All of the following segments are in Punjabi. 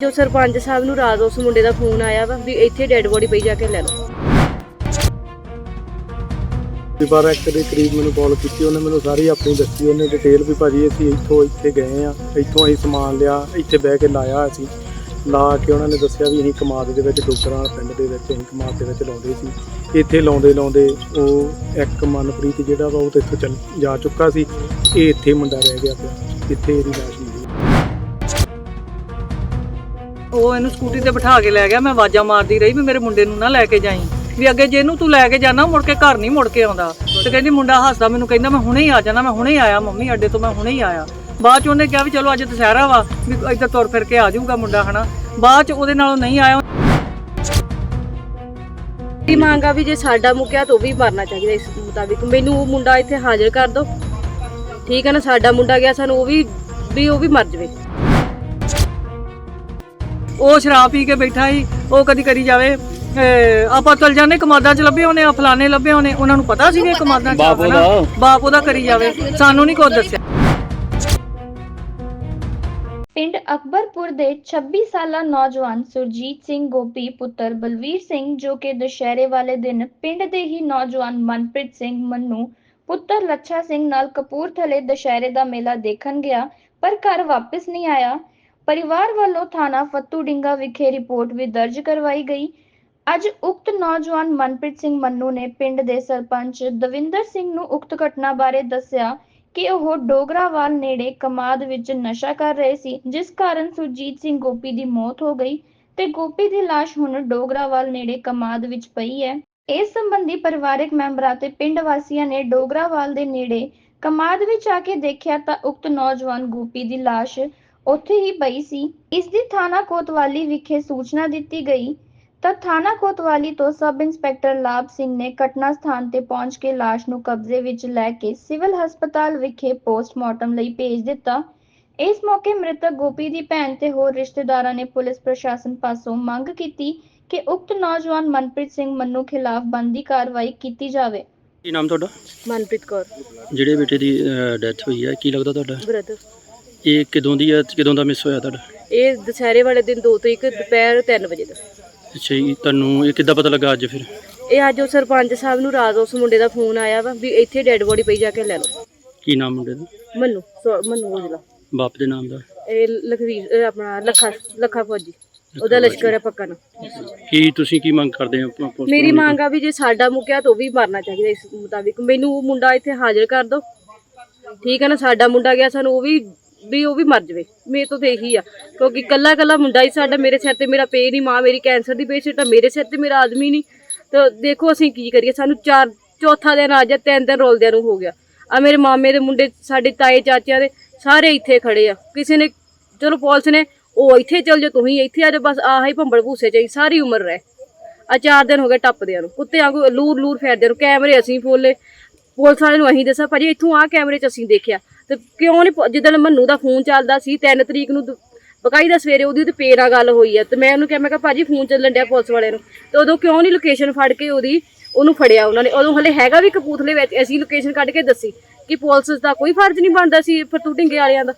ਜੋ ਸਰਪੰਚ ਸਾਹਿਬ ਨੂੰ ਰਾਤ ਉਸ ਮੁੰਡੇ ਦਾ ਫੋਨ ਆਇਆ ਵਾ ਵੀ ਇੱਥੇ ਡੈੱਡ ਬੋਡੀ ਪਈ ਜਾ ਕੇ ਲੈ ਲਓ। ਵੀ ਬਾਰਾਂ ਇੱਕ ਦੇ ਕਰੀਬ ਮੈਨੂੰ ਕਾਲ ਕੀਤੀ, ਉਹਨੇ ਮੈਨੂੰ ਸਾਰੀ ਆਪਣੀ ਦੱਸੀ, ਉਹਨੇ ਡਿਟੇਲ ਵੀ ਭਾਜੀ ਅਸੀਂ ਇੱਥੋਂ ਇੱਥੇ ਗਏ ਆ, ਇੱਥੋਂ ਅਸੀਂ ਸਮਾਨ ਲਿਆ, ਇੱਥੇ ਬਹਿ ਕੇ ਲਾਇਆ ਅਸੀਂ। ਲਾ ਕੇ ਉਹਨਾਂ ਨੇ ਦੱਸਿਆ ਵੀ ਅਸੀਂ ਕਮਾਦ ਦੇ ਵਿੱਚ ਡੋਗਰਾਂ ਪਿੰਡ ਦੇ ਵਿੱਚ, ਅਸੀਂ ਕਮਾਦ ਦੇ ਵਿੱਚ ਲਾਉਂਦੇ ਸੀ। ਇੱਥੇ ਲਾਉਂਦੇ ਲਾਉਂਦੇ ਉਹ ਇੱਕ ਮਨਪ੍ਰੀਤ ਜਿਹੜਾ ਵਾ ਉਹ ਤੇ ਇੱਥੋਂ ਚੱਲ ਜਾ ਚੁੱਕਾ ਸੀ, ਇਹ ਇੱਥੇ ਮੁੰਡਾ ਰਹਿ ਗਿਆ ਪਿਆ, ਇੱਥੇ ਇਹਦੀ ਲਾਸ਼ ਉਹ ਇਹਨੂੰ ਸਕੂਟੀ ਤੇ ਬਿਠਾ ਕੇ ਲੈ ਗਿਆ, ਮੈਂ ਆਵਾਜ਼ਾਂ ਮਾਰਦੀ ਰਹੀ ਵੀ ਮੇਰੇ ਮੁੰਡੇ ਨੂੰ ਨਾ ਲੈ ਕੇ ਜਾਈਂ। ਵੀ ਅੱਗੇ ਜੇ ਇਹਨੂੰ ਤੂੰ ਲੈ ਕੇ ਜਾਣਾ, ਮੁੜ ਕੇ ਘਰ ਨਹੀਂ ਮੁੜ ਕੇ ਆਉਂਦਾ। ਤੇ ਕਹਿੰਦੀ ਮੁੰਡਾ ਹੱਸਦਾ, ਮੈਨੂੰ ਕਹਿੰਦਾ, ਮੈਂ ਹੁਣੇ ਹੀ ਆ ਜਾਣਾ, ਮੈਂ ਹੁਣੇ ਹੀ ਆਇਆ, ਮੰਮੀ, ਅੱਡੇ ਤੋਂ ਮੈਂ ਹੁਣੇ ਹੀ ਆਇਆ। ਬਾਅਦ ਚ ਉਹਨੇ ਕਿਹਾ ਵੀ ਚਲੋ ਅੱਜ ਦੁਸਹਿਰਾ ਵਾ, ਵੀ ਇੱਧਰ ਤੁਰ ਫਿਰ ਕੇ ਆ ਜਾਊਗਾ ਮੁੰਡਾ, ਹਨਾ। ਬਾਅਦ ਚ ਉਹਦੇ ਨਾਲੋਂ ਨਹੀਂ ਆਇਆ। ਦੀ ਮੰਗ ਵੀ ਜੇ ਸਾਡਾ ਮੁੱਕਿਆ ਤਾਂ ਉਹ ਵੀ ਮਰਨਾ ਚਾਹੀਦਾ ਇਸ ਮੁਤਾਬਿਕ। ਮੈਨੂੰ ਉਹ ਮੁੰਡਾ ਇੱਥੇ ਹਾਜ਼ਰ ਕਰ ਦਿਓ ਠੀਕ ਹੈ ਨਾ, ਸਾਡਾ ਮੁੰਡਾ ਗਿਆ ਸਾਨੂੰ, ਉਹ ਵੀ ਵੀ ਉਹ ਵੀ ਮਰ ਜਵੇ। ਉਹ ਸ਼ਰਾਬ ਪੀ ਕੇ ਬੈਠਾ ਸੀ ਉਹ ਕਦੀ ਕਰੀ ਜਾਵੇ। ਆਪਾਂ ਚਲ ਜਾਂਦੇ ਕਮਾਦਾਂ ਚ ਲੱਭੇ ਹੋਣੇ ਆ ਫਲਾਣੇ ਲੱਭੇ ਹੋਣੇ ਉਹਨਾਂ ਨੂੰ ਪਤਾ ਸੀ ਕਮਾਦਾਂ ਚ ਬਾਪ ਉਹਦਾ। ਬਾਪ ਉਹਦਾ ਕਰੀ ਜਾਵੇ ਸਾਨੂੰ ਨਹੀਂ ਕੁਝ ਦੱਸਿਆ। ਪਿੰਡ ਅਕਬਰਪੁਰ ਦੇ 26 ਸਾਲਾ ਨੌਜਵਾਨ ਸੁਰਜੀਤ ਸਿੰਘ ਗੋਪੀ ਪੁੱਤਰ ਬਲਵੀਰ ਸਿੰਘ ਜੋ ਕਿ ਦੁਸ਼ਹਿਰੇ ਵਾਲੇ ਦਿਨ ਪਿੰਡ ਦੇ ਹੀ ਨੌਜਵਾਨ ਮਨਪ੍ਰੀਤ ਸਿੰਘ ਮੰਨੂ ਪੁੱਤਰ ਲੱਛਾ ਸਿੰਘ ਨਾਲ ਕਪੂਰਥਲੇ ਦੁਸ਼ਹਿਰੇ ਦਾ ਮੇਲਾ ਦੇਖਣ ਗਿਆ ਪਰ ਘਰ ਵਾਪਸ ਨਹੀਂ ਆਇਆ। ਪਰਿਵਾਰ ਵੱਲੋਂ ਥਾਣਾ ਫੱਤੂਡਿੰਗਾ ਵਿਖੇ ਰਿਪੋਰਟ ਵੀ ਦਰਜ ਕਰਵਾਈ ਗਈ। ਅੱਜ ਉਕਤ ਨੌਜਵਾਨ ਮਨਪ੍ਰੀਤ ਸਿੰਘ ਮੰਨੂ ਨੇ ਪਿੰਡ ਦੇ ਸਰਪੰਚ ਦਵਿੰਦਰ ਸਿੰਘ ਨੂੰ ਉਕਤ ਘਟਨਾ ਬਾਰੇ ਦੱਸਿਆ ਕਿ ਉਹ ਡੋਗਰਾਵਾਲ ਨੇੜੇ ਕਮਾਦ ਵਿੱਚ ਨਸ਼ਾ ਕਰ ਰਹੇ ਸੀ, ਜਿਸ ਕਾਰਨ ਸੁਰਜੀਤ ਸਿੰਘ ਗੋਪੀ ਦੀ ਮੌਤ ਹੋ ਗਈ ਤੇ ਗੋਪੀ ਦੀ ਲਾਸ਼ ਹੁਣ ਡੋਗਰਾਵਾਲ ਨੇੜੇ ਕਮਾਦ ਵਿੱਚ ਪਈ ਹੈ। ਇਸ ਸੰਬੰਧੀ ਪਰਿਵਾਰਕ ਮੈਂਬਰਾਂ ਤੇ ਪਿੰਡ ਵਾਸੀਆਂ ਨੇ ਡੋਗਰਾਵਾਲ ਦੇ ਨੇੜੇ ਕਮਾਦ ਵਿੱਚ ਆ ਕੇ ਦੇਖਿਆ ਤਾਂ ਉਕਤ ਨੌਜਵਾਨ ਗੋਪੀ ਦੀ ਲਾਸ਼ ਉੱਥੇ ਹੀ ਪਈ ਸੀ। ਇਸ ਦੀ ਥਾਣਾ ਕੋਤਵਾਲੀ ਵਿਖੇ ਸੂਚਨਾ ਦਿੱਤੀ ਗਈ ਤਾਂ ਥਾਣਾ ਕੋਤਵਾਲੀ ਤੋਂ ਸਬ ਇੰਸਪੈਕਟਰ ਲਾਭ ਸਿੰਘ ਨੇ ਘਟਨਾ ਸਥਾਨ ਤੇ ਪਹੁੰਚ ਕੇ ਲਾਸ਼ ਨੂੰ ਕਬਜ਼ੇ ਵਿੱਚ ਲੈ ਕੇ ਸਿਵਲ ਹਸਪਤਾਲ ਵਿਖੇ ਪੋਸਟਮਾਰਟਮ ਲਈ ਭੇਜ ਦਿੱਤਾ। ਇਸ ਮੌਕੇ ਮ੍ਰਿਤਕ ਗੋਪੀ ਦੀ ਭੈਣ ਤੇ ਹੋਰ ਰਿਸ਼ਤੇਦਾਰਾਂ ਨੇ ਪੁਲਿਸ ਪ੍ਰਸ਼ਾਸਨ ਪਾਸੋਂ ਮੰਗ ਕੀਤੀ ਕਿ ਉਕਤ ਨੌਜਵਾਨ ਮਨਪ੍ਰੀਤ ਸਿੰਘ ਮੰਨੂ ਖਿਲਾਫ ਬੰਦੀ ਕਾਰਵਾਈ ਕੀਤੀ ਜਾਵੇ। ਕੀ ਨਾਮ ਤੁਹਾਡਾ? ਮਨਪ੍ਰੀਤ ਕੌਰ। ਜਿਹੜੇ ਬੇਟੇ ਦੀ ਡੈਥ ਹੋਈ ਹੈ ਕੀ ਲੱਗਦਾ ਤੁਹਾਡਾ? ਬ੍ਰਦਰ ਇਹ ਕਿਦੋਂ ਦੀ ਹੈ ਕਿਦੋਂ ਦਾ ਮਿਸ ਹੋਇਆ ਤੁਹਾਡਾ? ਇਹ ਦੁਸਹਿਰੇ ਵਾਲੇ ਦਿਨ 2 ਤਰੀਕ ਦੁਪਹਿਰ 3 ਵਜੇ ਦਾ। ਅੱਛਾ ਜੀ ਤੁਹਾਨੂੰ ਇਹ ਕਿੱਦਾਂ ਪਤਾ ਲੱਗਾ ਅੱਜ ਫਿਰ? ਇਹ ਅੱਜ ਉਹ ਸਰਪੰਚ ਸਾਹਿਬ ਨੂੰ ਰਾਤ ਉਸ ਮੁੰਡੇ ਦਾ ਫੋਨ ਆਇਆ ਵਾ ਵੀ ਇੱਥੇ ਡੈੱਡ ਬੋਡੀ ਪਈ ਜਾ ਕੇ ਲੈ ਲਓ। ਕੀ ਨਾਮ ਮੁੰਡੇ ਦਾ? ਮੰਨੂ ਸੋ- ਮੰਨੂ ਉਜਲਾ ਬਾਪ ਦੇ ਨਾਮ ਦਾ? ਇਹ ਲਖਵੀਰ ਇਹ ਆਪਣਾ ਲੱਖਾ ਲੱਖਾ ਫੌਜੀ। ਉਹਦਾ ਲਸ਼ਕਰ ਹੈ ਪੱਕਾ ਨਾ ਕੀ ਤੁਸੀਂ ਕੀ ਮੰਗ ਕਰਦੇ ਹੋ ਆਪਣਾ post ਮੇਰੀ ਮੰਗ ਆ ਵੀ ਜੇ ਸਾਡਾ ਮੁੱਕਿਆ ਤਾਂ ਉਹ ਵੀ ਮਰਨਾ ਚਾਹੀਦਾ ਇਸ ਮੁਤਾਬਿਕ। ਮੈਨੂੰ ਉਹ ਮੁੰਡਾ ਇੱਥੇ ਹਾਜ਼ਰ ਕਰ ਦਿਓ ਠੀਕ ਹੈ ਨਾ ਸਾਡਾ ਮੁੰਡਾ ਗਿਆ ਸਾਨੂੰ ਉਹ ਵੀ ਵੀ ਉਹ ਵੀ ਮਰ ਜਵੇ। ਮੇਰੇ ਤੋਂ ਤੇ ਇਹੀ ਆ। ਕਿਉਂਕਿ ਕੱਲਾ ਕੱਲਾ ਮੁੰਡਾ ਹੀ ਸਾਡਾ ਮੇਰੇ ਸਿਰ ਤੇ ਮੇਰਾ ਪੇ ਨਹੀਂ, ਮਾਂ ਮੇਰੀ ਕੈਂਸਰ ਦੀ ਪੇਸ਼ੈਂਟ ਆ, ਮੇਰੇ ਸਿਰ ਤੇ ਮੇਰਾ ਆਦਮੀ ਨਹੀਂ। ਤਾਂ ਦੇਖੋ ਅਸੀਂ ਕੀ ਕਰੀਏ, ਸਾਨੂੰ ਚਾਰ, ਚੌਥਾ ਦਿਨ ਆ ਜਾ ਤਿੰਨ ਦਿਨ ਰੋਲਦਿਆਂ ਨੂੰ ਹੋ ਗਿਆ। ਆ ਮੇਰੇ ਮਾਮੇ ਦੇ ਮੁੰਡੇ, ਸਾਡੇ ਤਾਏ, ਚਾਚਿਆਂ ਦੇ ਸਾਰੇ ਇੱਥੇ ਖੜੇ ਆ। ਕਿਸੇ ਨੇ, ਚਲੋ ਪੁਲਿਸ ਨੇ, ਉਹ ਇੱਥੇ ਚਲ ਜਾ ਤੁਸੀਂ ਇੱਥੇ ਆ ਜਾ ਬਸ ਆਹ ਹੀ ਭੰਬੜ ਭੂਸੇ ਚਾਹੀ ਸਾਰੀ ਉਮਰ ਰਹਿ। ਆ ਚਾਰ ਦਿਨ ਹੋ ਗਏ ਟੱਪਦਿਆਂ ਨੂੰ। ਕੁੱਤੇ ਵਾਂਗੂ ਲੂਰ ਲੂਰ ਫੇਰਦੇ ਨੂੰ, ਕੈਮਰੇ ਅਸੀਂ ਫੋਲੇ ਪੁਲਿਸ ਵਾਲੇ ਨੂੰ ਅਸੀਂ ਦੱਸਿਆ ਭਾਜੀ ਇੱਥੋਂ ਆ ਕੈਮਰੇ 'ਚ ਅਸੀਂ ਦੇਖਿਆ। ਤੇ ਕਿਉਂ ਨਹੀਂ ਜਿੱਦਣ ਮੰਨੂ ਦਾ ਫੋਨ ਚੱਲਦਾ ਸੀ 3 ਤਰੀਕ ਨੂੰ ਬਕਾਈ ਦਾ ਸਵੇਰੇ ਉਹਦੀ ਤੇ ਪੇ ਨਾਲ ਗੱਲ ਹੋਈ ਹੈ ਤੇ ਮੈਂ ਉਹਨੂੰ ਕਿਹਾ, ਮੈਂ ਕਿਹਾ, ਭਾਜੀ ਫੋਨ ਚੱਲਣ ਡਿਆ ਪੁਲਿਸ ਵਾਲਿਆਂ ਨੂੰ। ਤੇ ਉਦੋਂ ਕਿਉਂ ਨਹੀਂ ਲੋਕੇਸ਼ਨ ਫੜ ਕੇ ਉਹਦੀ, ਉਹਨੂੰ ਫੜਿਆ ਉਹਨਾਂ ਨੇ। ਉਦੋਂ ਹਲੇ ਹੈਗਾ ਵੀ ਕਪੂਥਲੇ ਵਿੱਚ, ਅਸੀਂ ਲੋਕੇਸ਼ਨ ਕੱਢ ਕੇ ਦੱਸੀ ਕਿ ਪੁਲਿਸ ਦਾ ਕੋਈ ਫਰਜ਼ ਨਹੀਂ ਬਣਦਾ ਸੀ ਫਤੂ ਢਿੰਗੇ ਵਾਲਿਆਂ ਦਾ।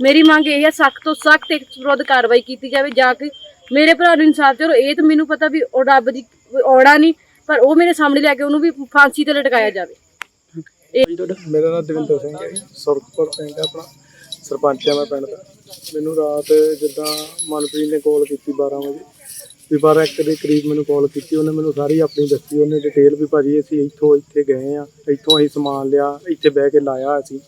ਮੇਰੀ ਮੰਗ ਇਹ ਹੈ ਸਖਤ ਤੋਂ ਸਖਤ ਇੱਕ ਵਿਰੁੱਧ ਕਾਰਵਾਈ ਕੀਤੀ ਜਾਵੇ, ਜਾ ਕੇ ਮੇਰੇ ਭਰਾ ਨੂੰ ਇਨਸਾਫ ਚਲੋ ਇਹ ਤਾਂ ਮੈਨੂੰ ਪਤਾ ਵੀ ਉਹ ਰੱਬ ਦੀ ਔੜਾ ਨਹੀਂ ਪਰ ਉਹ ਮੇਰੇ ਸਾਹਮਣੇ ਲੈ ਕੇ ਉਹਨੂੰ ਵੀ ਫਾਂਸੀ ਤੇ ਲਟਕਾਇਆ ਜਾਵੇ। ਜੀ ਤੁਹਾਡਾ ਮੇਰਾ ਨਾਮ ਦਵਿੰਦਰ ਸਿੰਘ ਹੈ ਸੁਰਖਪੁਰ ਪਿੰਡ ਹੈ ਆਪਣਾ ਸਰਪੰਚ ਹੈ ਮੈਂ ਪਿੰਡ ਦਾ। ਮੈਨੂੰ ਰਾਤ ਜਿੱਦਾਂ ਮਨਪ੍ਰੀਤ ਨੇ ਕਾਲ ਕੀਤੀ 12 ਵਜੇ, ਵੀ 12 ਇੱਕ ਦੇ ਕਰੀਬ ਮੈਨੂੰ ਕਾਲ ਕੀਤੀ, ਉਹਨੇ ਮੈਨੂੰ ਸਾਰੀ ਆਪਣੀ ਦੱਸੀ, ਉਹਨੇ ਡਿਟੇਲ ਵੀ ਭਾਜੀ ਅਸੀਂ ਇੱਥੋਂ ਇੱਥੇ ਗਏ ਆ ਇੱਥੋਂ ਅਸੀਂ ਸਮਾਨ ਲਿਆ, ਇੱਥੇ ਬਹਿ ਕੇ ਲਾਇਆ ਅਸੀਂ।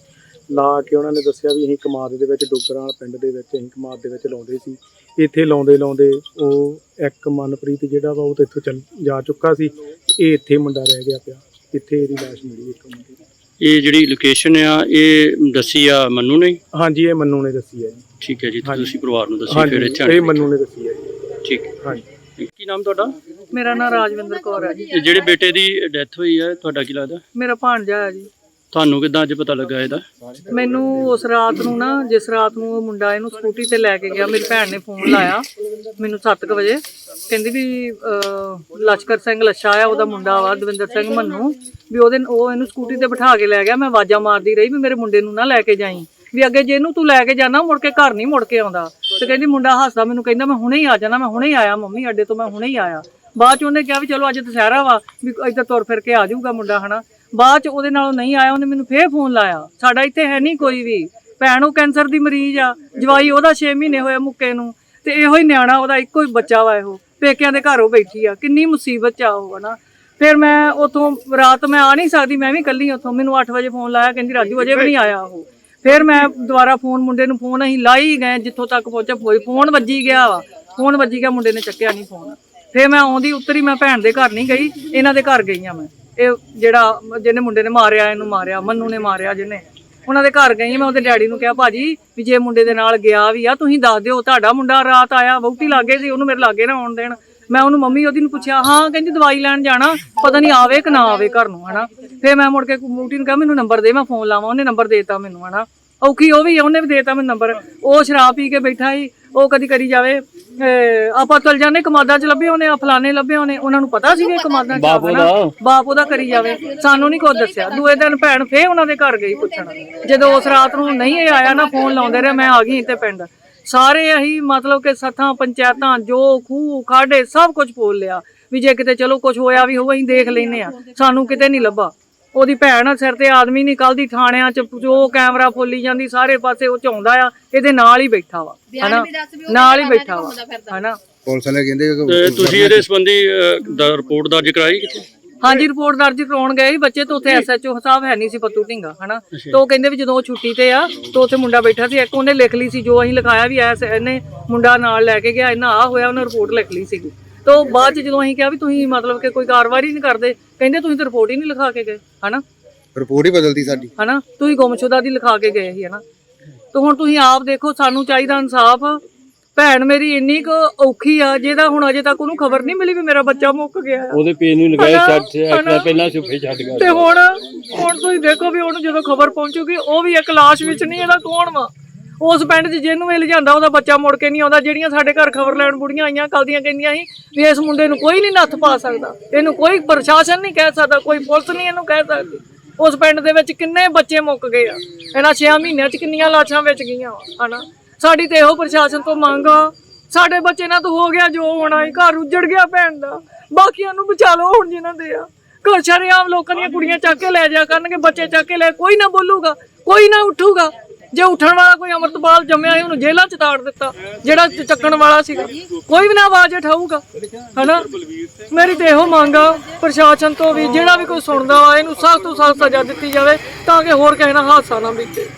ਲਾ ਕੇ ਉਹਨਾਂ ਨੇ ਦੱਸਿਆ ਵੀ ਅਸੀਂ ਕਮਾਦ ਦੇ ਵਿੱਚ, ਡੋਗਰਾਂ ਪਿੰਡ ਦੇ ਵਿੱਚ ਅਸੀਂ ਕਮਾਦ ਦੇ ਵਿੱਚ ਲਾਉਂਦੇ ਸੀ। ਇੱਥੇ ਲਾਉਂਦੇ ਲਾਉਂਦੇ ਉਹ ਇੱਕ ਮਨਪ੍ਰੀਤ ਜਿਹੜਾ ਵਾ ਉਹ ਤੇ ਇੱਥੋਂ ਚੱਲ ਜਾ ਚੁੱਕਾ ਸੀ, ਇਹ ਇੱਥੇ ਮੁੰਡਾ ਰਹਿ ਗਿਆ ਪਿਆ, ਇੱਥੇ ਇਹਦੀ ਲਾਸ਼ ਮਿਲੀ ਇੱਕ ਮੁੰਡੇ ਦੀ। ਇਹ ਜਿਹੜੀ ਲੋਕੇਸ਼ਨ ਆ ਇਹ ਦੱਸੀ ਆ ਮੰਨੂ ਨੇ? ਹਾਂਜੀ ਇਹ ਮੰਨੂ ਨੇ ਦੱਸੀ ਹੈ ਜੀ। ਠੀਕ ਹੈ ਜੀ ਤੇ ਹਾਂਜੀ। ਤੁਸੀਂ ਪਰਿਵਾਰ ਨੂੰ ਦੱਸੀ ਹਾਂਜੀ ਫਿਰ ਇੱਥੇ ਇਹ ਆਣ ਮੰਨੂ ਨੇ ਦੱਸੀ ਹੈ ਜੀ। ਠੀਕ। ਹਾਂਜੀ। ਕੀ ਨਾਮ ਤੁਹਾਡਾ? ਮੇਰਾ ਨਾਮ ਰਾਜਵਿੰਦਰ ਕੌਰ ਹੈ ਜੀ। ਇਹ ਜਿਹੜੇ ਬੇਟੇ ਦੀ ਡੈਥ ਹੋਈ ਹੈ ਤੁਹਾਡਾ ਕੀ ਲੱਗਦਾ? ਮੇਰਾ ਭਾਣਜਾ ਹੈ ਜੀ। ਤੁਹਾਨੂੰ ਕਿੱਦਾਂ ਅੱਜ ਪਤਾ ਲੱਗਾ ਇਹਦਾ? ਮੈਨੂੰ ਉਸ ਰਾਤ ਨੂੰ ਨਾ ਜਿਸ ਰਾਤ ਨੂੰ ਉਹ ਮੁੰਡਾ ਇਹਨੂੰ ਸਕੂਟੀ ਤੇ ਲੈ ਕੇ ਗਿਆ ਮੇਰੀ ਭੈਣ ਨੇ ਫੋਨ ਲਾਇਆ ਮੈਨੂੰ 7:00 ਵਜੇ। ਕਹਿੰਦੀ ਵੀ ਅਹ, ਲਸ਼ਕਰ ਸਿੰਘ ਲੱਛਾ ਆ ਉਹਦਾ ਮੁੰਡਾ ਵਾ ਦਵਿੰਦਰ ਸਿੰਘ ਮੰਨੂ ਵੀ ਉਹਦੇ ਉਹ ਇਹਨੂੰ ਸਕੂਟੀ ਤੇ ਬਿਠਾ ਕੇ ਲੈ ਗਿਆ ਮੈਂ ਆਵਾਜ਼ਾਂ ਮਾਰਦੀ ਰਹੀ ਵੀ ਮੇਰੇ ਮੁੰਡੇ ਨੂੰ ਨਾ ਲੈ ਕੇ ਜਾਈਂ। ਵੀ ਅੱਗੇ ਜੇ ਇਹਨੂੰ ਤੂੰ ਲੈ ਕੇ ਜਾਣਾ ਮੁੜ ਕੇ ਘਰ ਨਹੀਂ ਮੁੜ ਕੇ ਆਉਂਦਾ। ਤੇ ਕਹਿੰਦੀ ਮੁੰਡਾ ਹੱਸਦਾ ਮੈਨੂੰ ਕਹਿੰਦਾ ਮੈਂ ਹੁਣੇ ਹੀ ਆ ਜਾਣਾ ਮੈਂ ਹੁਣੇ ਹੀ ਆਇਆ ਮੰਮੀ ਅੱਡੇ ਤੋਂ ਮੈਂ ਹੁਣੇ ਹੀ ਆਇਆ। ਬਾਅਦ ਚ ਉਹਨੇ ਕਿਹਾ ਵੀ ਚਲੋ ਅੱਜ ਦੁਸਹਿਰਾ ਵਾ ਵੀ ਇੱਧਰ ਤੁਰ ਫਿਰ ਕੇ ਆ ਜਾਊਗਾ ਮੁੰਡਾ ਹਨਾ? ਬਾਅਦ ਚ ਉਹਦੇ ਨਾਲੋਂ ਨਹੀਂ ਆਇਆ, ਉਹਨੇ ਮੈਨੂੰ ਫੇਰ ਫੋਨ ਲਾਇਆ। ਸਾਡਾ ਇੱਥੇ ਹੈ ਨਹੀਂ ਕੋਈ ਵੀ। ਭੈਣ ਉਹ ਕੈਂਸਰ ਦੀ ਮਰੀਜ਼ ਆ, ਜਵਾਈ ਉਹਦਾ 6 ਮਹੀਨੇ ਹੋਏ ਮੁੱਕੇ ਨੂੰ, ਤੇ ਇਹੋ ਹੀ ਨਿਆਣਾ ਉਹਦਾ ਇੱਕੋ ਹੀ ਬੱਚਾ ਵਾ ਇਹੋ। ਪੇਕਿਆਂ ਦੇ ਘਰ ਉਹ ਬੈਠੀ ਆ, ਕਿੰਨੀ ਮੁਸੀਬਤ ਚ ਆ ਉਹ ਨਾ ਫਿਰ ਮੈਂ ਉਥੋਂ, ਰਾਤ ਮੈਂ ਆ ਨਹੀਂ ਸਕਦੀ, ਮੈਂ ਵੀ ਇਕੱਲੀ ਉਥੋਂ, ਮੈਨੂੰ 8 ਵਜੇ ਫੋਨ ਲਾਇਆ, ਕਹਿੰਦੀ ਰਾਜੂ ਅਜੇ ਵੀ ਨਹੀਂ ਆਇਆ ਉਹ। ਫਿਰ ਮੈਂ ਦੁਬਾਰਾ ਫੋਨ ਮੁੰਡੇ ਨੂੰ ਫੋਨ ਅਸੀਂ ਲਾਈ ਗਏ, ਜਿੱਥੋਂ ਤੱਕ ਪਹੁੰਚਿਆ ਹੋਈ ਫੋਨ ਵੱਜੀ ਗਿਆ ਵਾ। ਫੋਨ ਵੱਜੀ ਗਿਆ, ਮੁੰਡੇ ਨੇ ਚੱਕਿਆ ਨਹੀਂ ਫੋਨ ਫਿਰ ਮੈਂ ਆਉਂਦੀ ਉੱਤਰੀ, ਮੈਂ ਭੈਣ ਦੇ ਘਰ ਨਹੀਂ ਗਈ, ਇਹਨਾਂ ਦੇ ਘਰ ਗਈ ਆ ਮੈਂ। ਇਹ ਜਿਹੜਾ ਜਿਹਨੇ ਮੁੰਡੇ ਨੇ ਮਾਰਿਆ, ਇਹਨੂੰ ਮਾਰਿਆ, ਮੰਨੂ ਨੇ ਮਾਰਿਆ ਜਿਹਨੇ। ਉਹਨਾਂ ਦੇ ਘਰ ਗਈ, ਮੈਂ ਉਹਦੇ ਡੈਡੀ ਨੂੰ ਕਿਹਾ, ਭਾਜੀ, ਵੀ ਜੇ ਮੁੰਡੇ ਦੇ ਨਾਲ ਗਿਆ ਵੀ ਆ, ਤੁਸੀਂ ਦੱਸ ਦਿਓ, ਤੁਹਾਡਾ ਮੁੰਡਾ ਰਾਤ ਆਇਆ, ਵਹੁਟੀ ਲਾਗੇ ਸੀ, ਉਹਨੂੰ ਮੇਰੇ ਲਾਗੇ ਨਾ ਆਉਣ ਦੇਣ। ਮੈਂ ਉਹਨੂੰ ਮੰਮੀ ਉਹਦੀ ਨੂੰ ਪੁੱਛਿਆ, ਹਾਂ, ਕਹਿੰਦੀ ਦਵਾਈ ਲੈਣ ਜਾਣਾ, ਪਤਾ ਨਹੀਂ ਆਵੇ ਕਿ ਨਾ ਆਵੇ ਘਰ ਨੂੰ, ਹਨਾ? ਫੇਰ ਮੈਂ ਮੁੜ ਕੇ ਵਹੁਟੀ ਨੂੰ ਕਿਹਾ, ਮੈਨੂੰ ਨੰਬਰ ਦੇ, ਮੈਂ ਫੋਨ ਲਾਵਾਂ, ਉਹਨੇ ਨੰਬਰ ਦੇਤਾ ਮੈਨੂੰ, ਹਨਾ? ਔਖੀ ਉਹ ਵੀ ਉਹਨੇ ਵੀ ਦੇਤਾ ਮੈਨੂੰ ਨੰਬਰ। ਉਹ ਸ਼ਰਾਬ ਪੀ ਕੇ ਬੈਠਾ ਸੀ ਉਹ ਕਦੀ ਕਰੀ ਜਾਵੇ ਅਹ ਆਪਾਂ ਚਲ ਜਾਂਦੇ ਕਮਾਦਾਂ ਚ ਲੱਭੇ ਹੋਣੇ ਆ ਫਲਾਣੇ ਲੱਭੇ ਹੋਣੇ ਉਹਨਾਂ ਨੂੰ ਪਤਾ ਸੀ ਵੀ ਇਹ ਕਮਾਦਾਂ ਚ ਆ ਹਨਾ? ਬਾਪ ਉਹਦਾ ਕਰੀ ਜਾਵੇ। ਸਾਨੂੰ ਨਹੀਂ ਕੁਝ ਦੱਸਿਆ। ਦੂਏ ਦਿਨ ਭੈਣ ਫੇਰ ਉਹਨਾਂ ਦੇ ਘਰ ਗਈ ਪੁੱਛਣ। ਜਦੋਂ ਉਸ ਰਾਤ ਨੂੰ ਨਹੀਂ ਇਹ ਆਇਆ ਨਾ ਫੋਨ ਲਾਉਂਦੇ ਰਹੇ ਮੈਂ ਆ ਗਈ ਤੇ ਪਿੰਡ। ਸਾਰੇ ਅਹੀ ਮਤਲਬ ਕਿ ਸੱਥਾਂ ਪੰਚਾਇਤਾਂ ਜੋ ਖੂਹ ਖਾਡੇ ਸਭ ਕੁਝ ਪੋਲ ਲਿਆ। ਵੀ ਜੇ ਕਿਤੇ ਚਲੋ ਕੁਝ ਹੋਇਆ ਵੀ ਹੋਵੇ ਅਸੀਂ ਦੇਖ ਲੈਨੇ ਆ ਸਾਨੂੰ ਕਿਤੇ ਨਹੀਂ ਲੱਭਾ। ਉਹਦੀ ਭੈਣ ਆ, ਸਿਰ ਤੇ ਆਦਮੀ ਨਹੀਂ ਕੱਲ ਦੀ ਥਾਣਿਆਂ ਚ ਜੋ ਕੈਮਰਾ ਫੋਲੀ ਜਾਂਦੀ ਸਾਰੇ ਪਾਸੇ ਉਹ ਚਾਉਂਦਾ ਆ ਇਹਦੇ ਨਾਲ ਹੀ ਬੈਠਾ ਵਾ ਹਨਾ? ਨਾਲ ਹੀ ਬੈਠਾ ਵਾ ਹਨਾ? ਪੁਲਿਸ ਵਾਲੇ ਕਹਿੰਦੇ ਕਿ ਤੇ ਤੁਸੀਂ ਇਹਦੇ ਸੰਬੰਧੀ ਦਾ ਰਿਪੋਰਟ ਦਰਜ ਕਰਾਈ ਕਿਤੇ ਹਾਂਜੀ ਰਿਪੋਰਟ ਦਰਜ ਕਰਾਉਣ ਗਏ ਸੀ ਬੱਚੇ ਤੋਂ ਉੱਥੇ ਐਸਐਚਓ ਸਾਹਿਬ ਹੈ ਨਹੀਂ ਸੀ ਪੱਤੂ ਢਿੰਗਾ ਹਨਾ? ਤੇ ਉਹ ਕਹਿੰਦੇ ਵੀ ਜਦੋਂ ਉਹ ਛੁੱਟੀ ਤੇ ਆ ਤਾਂ ਉੱਥੇ ਮੁੰਡਾ ਬੈਠਾ ਸੀ ਇੱਕ ਉਹਨੇ ਲਿਖ ਲਈ ਸੀ ਜੋ ਅਸੀਂ ਲਿਖਾਇਆ ਵੀ ਐਸ ਇਹਨੇ ਮੁੰਡਾ ਨਾਲ ਲੈ ਕੇ ਗਿਆ ਇਹਨਾਂ ਆ ਹੋਇਆ ਉਹਨੇ ਰਿਪੋਰਟ ਲਿਖ ਲਈ ਸੀਗੀ। ਤਾਂ ਬਾਅਦ ਚ ਜਦੋਂ ਅਸੀਂ ਕਿਹਾ ਵੀ ਤੁਸੀਂ ਮਤਲਬ ਕਿ ਕੋਈ ਕਾਰਵਾਈ ਨਹੀਂ ਕਰਦੇ ਕਹਿੰਦੇ ਤੁਸੀਂ ਤਾਂ ਰਿਪੋਰਟ ਹੀ ਨਹੀਂ ਲਿਖਾ ਕੇ ਗਏ ਹਨਾ? ਰਿਪੋਰਟ ਹੀ ਬਦਲਦੀ ਸਾਡੀ। ਹਨਾ? ਤੁਸੀਂ ਗੁੰਮਸ਼ੁਦਾ ਦੀ ਲਿਖਾ ਕੇ ਗਏ ਸੀ ਹਨਾ? ਤੇ ਹੁਣ ਤੁਸੀਂ ਆਪ ਦੇਖੋ ਸਾਨੂੰ ਚਾਹੀਦਾ ਇਨਸਾਫ। ਭੈਣ ਮੇਰੀ ਇੰਨੀ ਕੁ ਔਖੀ ਆ ਜਿਹਦਾ ਹੁਣ ਅਜੇ ਤੱਕ ਉਹਨੂੰ ਖਬਰ ਨਹੀਂ ਮਿਲੀ ਵੀ ਮੇਰਾ ਬੱਚਾ ਮੁੱਕ ਗਿਆ। ਉਹਦੇ ਪੇ ਨੂੰ ਲਗਾਏ ਛੱਡ- ਛੱਡ- ਪਹਿਲਾਂ ਸੁਫੇ ਛੱਡ ਗਿਆ। ਤੇ ਹੁਣ ਹੁਣ ਤੁਸੀਂ ਦੇਖੋ ਵੀ ਉਹਨੂੰ ਜਦੋਂ ਖਬਰ ਪਹੁੰਚੂਗੀ ਉਹ ਵੀ ਇੱਕ ਲਾਸ਼ ਵਿੱਚ ਨਹੀਂ ਇਹਦਾ ਕੌਣ ਵਾ? ਉਸ ਪਿੰਡ 'ਚ ਜਿਹਨੂੰ ਇਹ ਲਿਜਾਂਦਾ ਉਹਦਾ ਬੱਚਾ ਮੁੜ ਕੇ ਨਹੀਂ ਆਉਂਦਾ ਜਿਹੜੀਆਂ ਸਾਡੇ ਘਰ ਖਬਰ ਲੈਣ ਬੁੜੀਆਂ ਆਈਆਂ ਕੱਲ ਦੀਆਂ ਕਹਿੰਦੀਆਂ ਸੀ ਵੀ ਇਸ ਮੁੰਡੇ ਨੂੰ ਕੋਈ ਨਹੀਂ ਨੱਥ ਪਾ ਸਕਦਾ। ਇਹਨੂੰ ਕੋਈ ਪ੍ਰਸ਼ਾਸਨ ਨਹੀਂ ਕਹਿ ਸਕਦਾ ਕੋਈ ਪੁਲਿਸ ਨਹੀਂ ਇਹਨੂੰ ਕਹਿ ਸਕਦੀ। ਉਸ ਪਿੰਡ ਦੇ ਵਿੱਚ ਕਿੰਨੇ ਬੱਚੇ ਮੁੱਕ ਗਏ ਆ। ਇਹਨਾਂ 6 ਮਹੀਨਿਆਂ 'ਚ ਕਿੰਨੀਆਂ ਲਾਸ਼ਾਂ ਵਿੱਚ ਗਈਆਂ ਵਾ, ਹਨਾ? ਸਾਡੀ ਤੇ ਇਹੋ ਪ੍ਰਸ਼ਾਸਨ ਤੋਂ ਮੰਗ ਆ। ਸਾਡੇ ਬੱਚੇ ਨਾਲ ਤਾਂ ਹੋ ਗਿਆ ਜੋ ਹੋਣਾ ਹੀ ਘਰ ਉੱਜੜ ਗਿਆ ਭੈਣ ਦਾ। ਬਾਕੀਆਂ ਨੂੰ ਬਚਾ ਲਓ ਹੁਣ ਜਿਨ੍ਹਾਂ ਦੇ ਆ। ਘਰ ਸ਼ਰੇਆਮ ਲੋਕਾਂ ਦੀਆਂ ਕੁੜੀਆਂ ਚੱਕ ਕੇ ਲੈ ਜਾ ਕਰਨਗੇ ਬੱਚੇ ਚੱਕ ਕੇ ਲੈ ਕੋਈ ਨਾ ਬੋਲੂਗਾ ਕੋਈ ਨਾ ਉੱਠੂਗਾ। ਜੇ ਉੱਠਣ ਵਾਲਾ ਕੋਈ ਅਮਰਤਪਾਲ ਜੰਮਿਆ ਸੀ, ਉਹਨੂੰ ਜੇਲ੍ਹਾਂ ਚ ਤਾੜ ਦਿੱਤਾ, ਜਿਹੜਾ ਚੱਕਣ ਵਾਲਾ ਸੀਗਾ। ਕੋਈ ਵੀ ਨਾ ਆਵਾਜ਼ ਉਠਾਊਗਾ ਹਨਾ? ਮੇਰੀ ਤੇ ਇਹੋ ਮੰਗ ਆ, ਪ੍ਰਸ਼ਾਸਨ ਤੋਂ ਵੀ, ਜਿਹੜਾ ਵੀ ਕੋਈ ਸੁਣਦਾ ਵਾ, ਇਹਨੂੰ ਸਖਤ ਤੋਂ ਸਖਤ ਸਜ਼ਾ ਦਿੱਤੀ ਜਾਵੇ, ਤਾਂ ਕਿ ਹੋਰ ਕਿਸੇ ਨਾਲ ਹਾਦਸਾ ਨਾ ਬੀਤੇ।